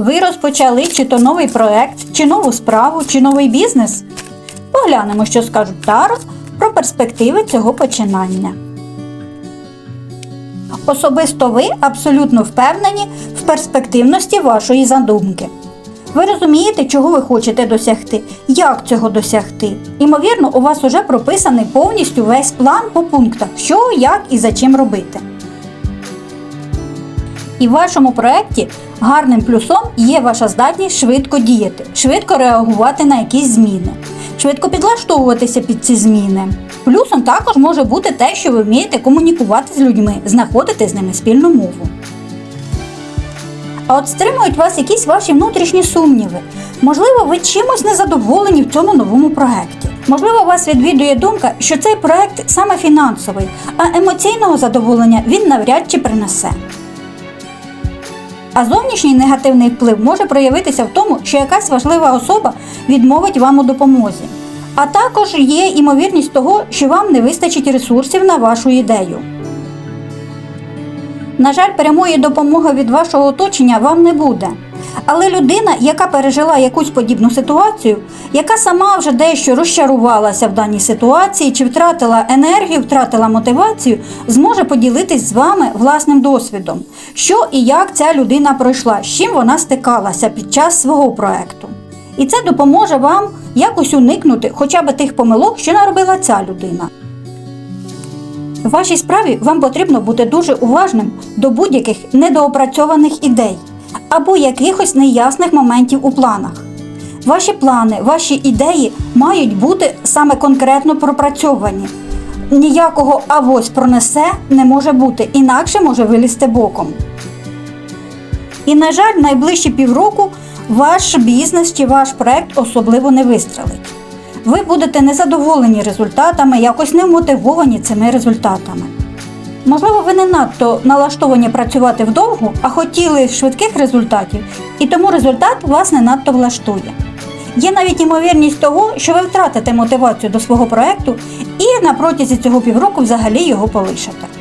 Ви розпочали чи то новий проект, чи нову справу, чи новий бізнес? Поглянемо, що скажуть Таро про перспективи цього починання. Особисто ви абсолютно впевнені в перспективності вашої задумки. Ви розумієте, чого ви хочете досягти, як цього досягти. Імовірно, у вас уже прописаний повністю весь план по пунктах, що, як і за чим робити. І в вашому проєкті гарним плюсом є ваша здатність швидко діяти, швидко реагувати на якісь зміни, швидко підлаштовуватися під ці зміни. Плюсом також може бути те, що ви вмієте комунікувати з людьми, знаходити з ними спільну мову. А от стримують вас якісь ваші внутрішні сумніви. Можливо, ви чимось незадоволені в цьому новому проєкті. Можливо, вас відвідує думка, що цей проєкт саме фінансовий, а емоційного задоволення він навряд чи принесе. А зовнішній негативний вплив може проявитися в тому, що якась важлива особа відмовить вам у допомозі. А також є ймовірність того, що вам не вистачить ресурсів на вашу ідею. На жаль, прямої допомоги від вашого оточення вам не буде. Але людина, яка пережила якусь подібну ситуацію, яка сама вже дещо розчарувалася в даній ситуації, чи втратила енергію, втратила мотивацію, зможе поділитись з вами власним досвідом, що і як ця людина пройшла, з чим вона стикалася під час свого проекту. І це допоможе вам якось уникнути хоча б тих помилок, що наробила ця людина. В вашій справі вам потрібно бути дуже уважним до будь-яких недоопрацьованих ідей або якихось неясних моментів у планах. Ваші плани, ваші ідеї мають бути саме конкретно пропрацьовані. Ніякого авось пронесе не може бути, інакше може вилізти боком. І, на жаль, найближчі півроку ваш бізнес чи ваш проект особливо не вистрелить. Ви будете незадоволені результатами, якось не вмотивовані цими результатами. Можливо, ви не надто налаштовані працювати вдовгу, а хотіли швидких результатів, і тому результат вас не надто влаштує. Є навіть ймовірність того, що ви втратите мотивацію до свого проекту і на протязі цього півроку взагалі його полишите.